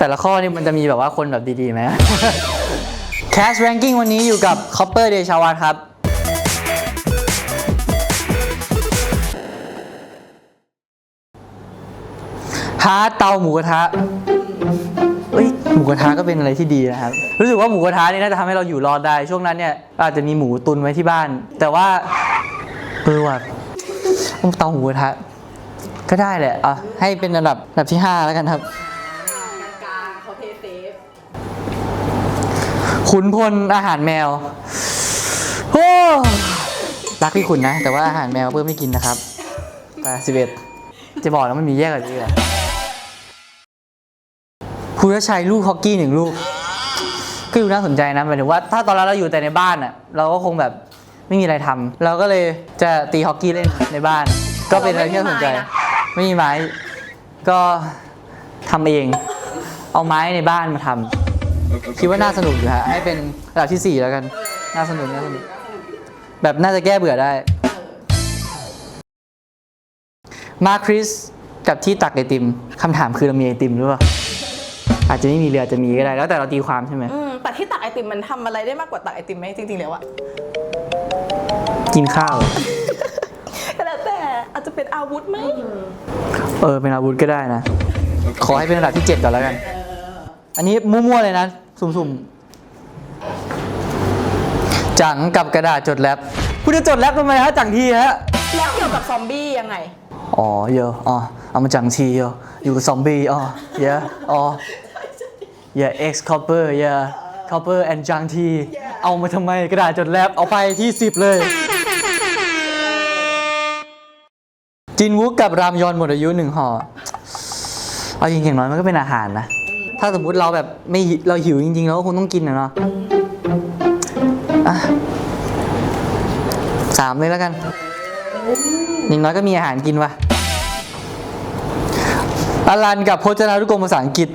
แต่ละข้อนี่มันจะมีแบบว่าคนแบบดีๆไหม Cash Ranking วันนี้อยู่กับ Copper เดชาวัตครับ ฮาร์ดเตาหมูกระทะเอ้ยหมูกระทะก็เป็นอะไรที่ดีนะครับ รู้สึกว่าหมูกระทะนี่น่าจะทำให้เราอยู่รอดได้ ช่วงนั้นเนี่ยเราอาจจะมีหมูตุนไว้ที่บ้าน แต่ว่าเออว่ะเตาหมูกระทะก็ได้แหละอะให้เป็นอันดับอันดับที่ 5 แล้วกันครับ ขุนพลอาหารแมวโอ้รักพี่ขุนนะ แต่ว่าอาหารแมวเพิ่มไม่กินนะครับแปดสิบเอ็ดจะบอกแล้วมันมีแยกกันด้วยเหรอภูรชัยลูกฮอกกี้หนึ่งลูกก็ดูน่าสนใจนะหมายถึงว่าถ้าตอนนั้นเราอยู่แต่ในบ้านอะเราก็คงแบบไม่มีอะไรทำเราก็เลยจะตีฮอกกี้เล่นในบ้าน ก็เป็นอะไรที่น่าสนใจ ไม่มีไม้ก็ทำเอง เอาไม้ในบ้านมาทำ คิดว่าน่าสนุกอยู่ฮะให้เป็นระดับที่4แล้วกัน น่าสนุกน่าสนุกแบบน่าจะแก้เบื่อได้ มาคริสกับที่ตักไอติมคำถามคือเรามีไอติมหรือเปล่าอาจจะไม่มีเรืออาจจะมีก็ได้แล้วแต่เราตีความใช่ไหมอืมแต่ที่ตักไอติมมันทำอะไรได้มากกว่าตักไอติมไหมจริงๆแล้วอะกินข้าว ก็แล้วแต่อาจจะเป็นอาวุธไหม เออเป็นอาวุธก็ได้นะ ขอให้เป็นระดับที่7ก่อนแล้วกัน อันนี้มั่วๆเลยนะ สุ่มๆ จังกับกระดาษจดแรปคุณจะจดแรปทำไมฮะจังทีฮะ แล้วเกี่ยวกับซอมบี้ยังไง อ๋อเยอะอ๋อเอามาจังทีเยอะอยู่กับซอมบี้อ๋อเยอะอ๋อ yeah X copper yeah copper and จังทีเอามาทำไมกระดาษจดแรปเอาไปที่ 10 เลยจินวุกกับรามยอนหมดอายุหนึ่งห่อ เอาจริงๆอย่างน้อยมันก็เป็นอาหารนะ ถ้าสมมุติเราแบบไม่หิเราหิวจริงๆเราก็คงต้องกินนะเนาะอะสามเลยแล้วกันอย่างน้อยก็มีอาหารกินวะอลันกับพจนานุกรมภาษาอังกฤษ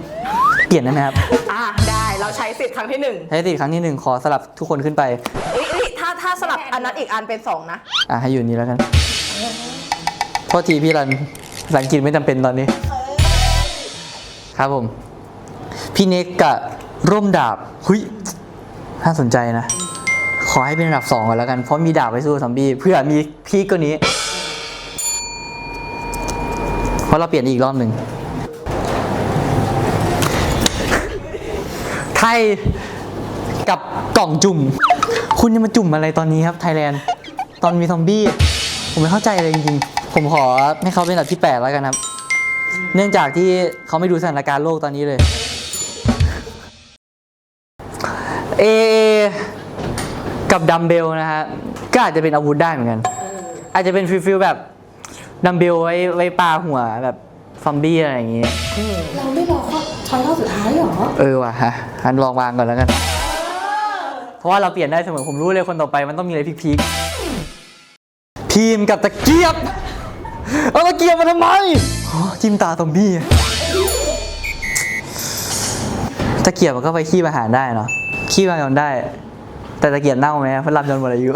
เปลี่ยนได้ไหมครับ อะได้เราใช้สิทธิ์ครั้งที่หนึ่งใช้สิทธิ์ครั้งที่หนึ่งขอสลับทุกคนขึ้นไปเอ้ยเอ้ยถ้าถ้าสลับอันนั้นอีกอันเป็นสองนะ อะให้อยู่นี้แล้วกันโทษทีพี่รันภาษาอังกฤษไม่จำเป็นตอนนี้ ครับผม พี่เน็กกับร่มดาบหุยน่าสนใจนะ ขอให้เป็นอันดับสองก่อนแล้วกัน เพราะมีดาบไว้สู้ซอมบี้เพื่อมีพีกกว่านี้ เพราะเราเปลี่ยนอีกรอบหนึ่งไทยกับกล่องจุ่ม คุณจะมาจุ่มอะไรตอนนี้ครับไทยแลนด์ ตอนมีซอมบี้ ผมไม่เข้าใจเลยจริงๆ ผมขอให้เขาเป็นอันดับที่ 8 แล้วกันครับ เนื่องจากที่เขาไม่ดูสถานการณ์โลกตอนนี้เลย เอกับดัมเบลนะฮะก็อาจจะเป็นอาวุธได้เหมือนกัน อาจจะเป็นฟิลฟิลแบบดัมเบลไว้ไว้ปาหัวแบบซอมบี้อะไรอย่างงี้ เราไม่รอข้อช้อยรอบสุดท้ายเหรอ เออว่ะฮะหันลองวางก่อนแล้วกัน เพราะว่าเราเปลี่ยนได้เสมอผมรู้เลยคนต่อไปมันต้องมีอะไรพีคๆทีมกับตะเกียบ เอาตะเกียบมาทำไมอ๋อจิ้มตาซอมบี้ตะเกียบมันก็ไปขี้อาหารได้เนาะ ขี้มายอนได้ แต่ตะเกียบเน่าไหมเพราะลำยอนหมดอายุ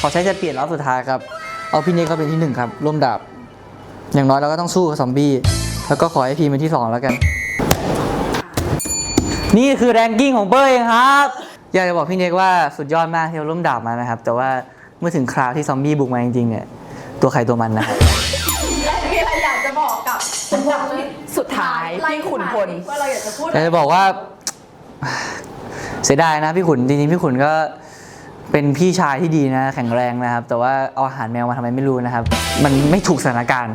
ขอใช้จะเปลี่ยนรอบสุดท้ายครับ เอาพี่เนกเขาเป็นที่หนึ่งครับร่วมดาบ อย่างน้อยเราก็ต้องสู้กับซอมบี้ แล้วก็ขอให้พีมเป็นที่สองแล้วกัน นี่คือแรงกิ้งของเบอร์เองครับ อยากจะบอกพี่เนกว่าสุดยอดมากที่เราร่วมดาบมานะครับ แต่ว่าเมื่อถึงคราวที่ซอมบี้บุกมาจริงๆเนี่ย ตัวใครตัวมันนะครับ และมีอะไรอยากจะบอกกับสุดท้ายพี่ขุนพล ว่าเราอยากจะพูด อยากจะบอกว่า เสียดายนะพี่ขุนจริงๆพี่ขุนก็เป็นพี่ชายที่ดีนะ แข็งแรงนะครับ แต่ว่าเอาอาหารแมวมาทำไมไม่รู้นะครับ มันไม่ถูกสถานการณ์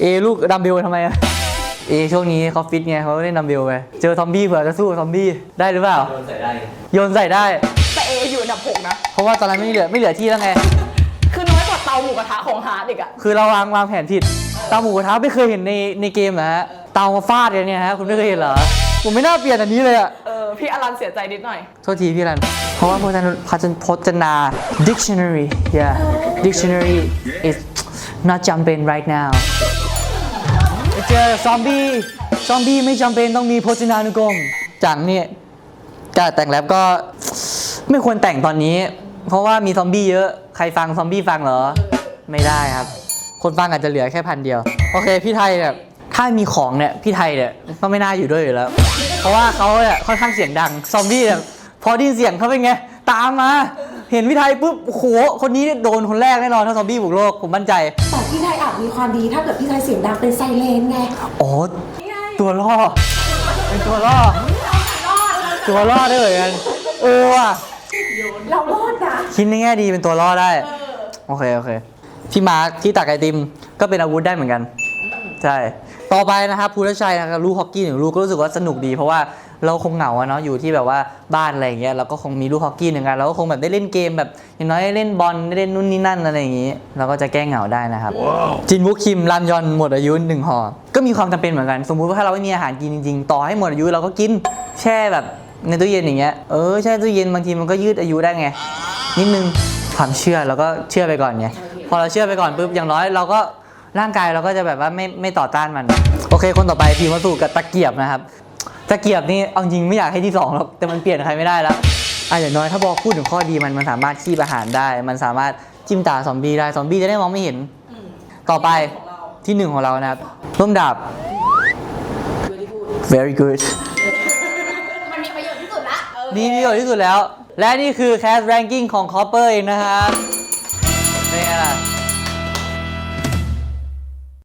เอลูกดัมเบลทำไมอะเอช่วงนี้เขาฟิตไงเขาเล่นดัมเบลไปเจอซอมบี้เผื่อจะสู้กับซอมบี้ได้หรือเปล่าโยนใส่ได้ โยนใส่ได้ แต่เออยู่อันดับหกนะ เพราะว่าตอนนั้นไม่เหลือไม่เหลือที่แล้วไง คือน้อยกว่าเตาหมูกระทะของฮาร์ดอีกอะคือเราวางวางแผนผิดเตาหมูกระทะไม่เคยเห็นในในเกมนะฮะเตามาฟาดเลยเนี่ยฮะคุณไม่เคยเห็นเหรอผมไม่น่าเปลี่ยนอันนี้เลยอะเออ พี่อลันเสียใจนิดหน่อย โทษทีพี่รัน เพราะว่าพจนพจนพจนา dictionary yeah dictionary is not จำเป็น right now เจอซอมบี้ ซอมบี้ไม่จำเป็นต้องมีพจนานุกรม จังเนี่ยการแต่งแรปก็ไม่ควรแต่งตอนนี้ เพราะว่ามีซอมบี้เยอะ ใครฟังซอมบี้ฟังเหรอ ไม่ได้ครับ คนฟังอาจจะเหลือแค่พันเดียว โอเค พี่ไทยแบบถ้ามีของเนี่ย พี่ไทยเนี่ยก็ไม่น่าอยู่ด้วยอยู่แล้ว เพราะว่าเขาเนี่ยค่อนข้างเสียงดัง ซอมบี้เนี่ยพอได้ยินเสียงเขาเป็นไง ตามมา เห็นพี่ไทยปุ๊บโอ้โหคนนี้โดนคนแรกแน่นอนถ้าซอมบี้บุกโลกผมมั่นใจ แต่พี่ไทยอาจมีความดีถ้าเกิดพี่ไทยเสียงดังเป็นไซเรนไงอ๋อ ตัวล่อ เป็นตัวล่อ ตัวล่อได้เหมือนกันเออว่ะเรารอดนะคิดในแง่ดีเป็นตัวล่อได้ โอเค โอเค พี่มาร์คที่ตักไอติมก็เป็นอาวุธได้เหมือนกัน ใช่ ต่อไปนะครับภูรชัยนะครับลูกฮอกกี้หนึ่งลูกก็รู้สึกว่าสนุกดี เพราะว่าเราคงเหงาอะเนาะอยู่ที่แบบว่าบ้านอะไรอย่างเงี้ยเราก็คงมีลูกฮอกกี้หนึ่งกันเราก็คงแบบได้เล่นเกมแบบอย่างน้อยได้เล่นบอลได้เล่นนู่นนี่นั่นอะไรอย่างงี้ เราก็จะแก้เหงาได้นะครับจินบุกคิมรามยอนหมดอายุหนึ่งห่อก็มีความจำเป็นเหมือนกัน สมมุติว่าถ้าเราไม่มีอาหารกินจริงๆ ต่อให้หมดอายุเราก็กินแช่แบบในตู้เย็นอย่างเงี้ยเออแช่ตู้เย็นบางทีมันก็ยืดอายุได้ไงนิดนึงความเชื่อเราก็เชื่อไปก่อนไงพอเราเชื่อไปก่อนปุ๊บอย่างน้อยเราก็ ร่างกายเราก็จะแบบว่าไม่ไม่ต่อต้านมัน โอเค คนต่อไปพีมวัสุกับตะเกียบนะครับ ตะเกียบนี่เอาจริงไม่อยากให้ที่สองหรอกแต่มันเปลี่ยนใครไม่ได้แล้วอะอย่างน้อยถ้าบอกพูดถึงข้อดีมันมันสามารถคีบอาหารได้ มันสามารถจิ้มตาซอมบี้ได้ซอมบี้จะได้มองไม่เห็น ต่อไปที่หนึ่งของเรานะครับร่มดาบ very good มันมีประโยชน์ที่สุดละเออนี่มีประโยชน์ที่สุดแล้ว และนี่คือแคสแรงกิ้งของคอปเปอร์เองนะครับเป็นไงล่ะ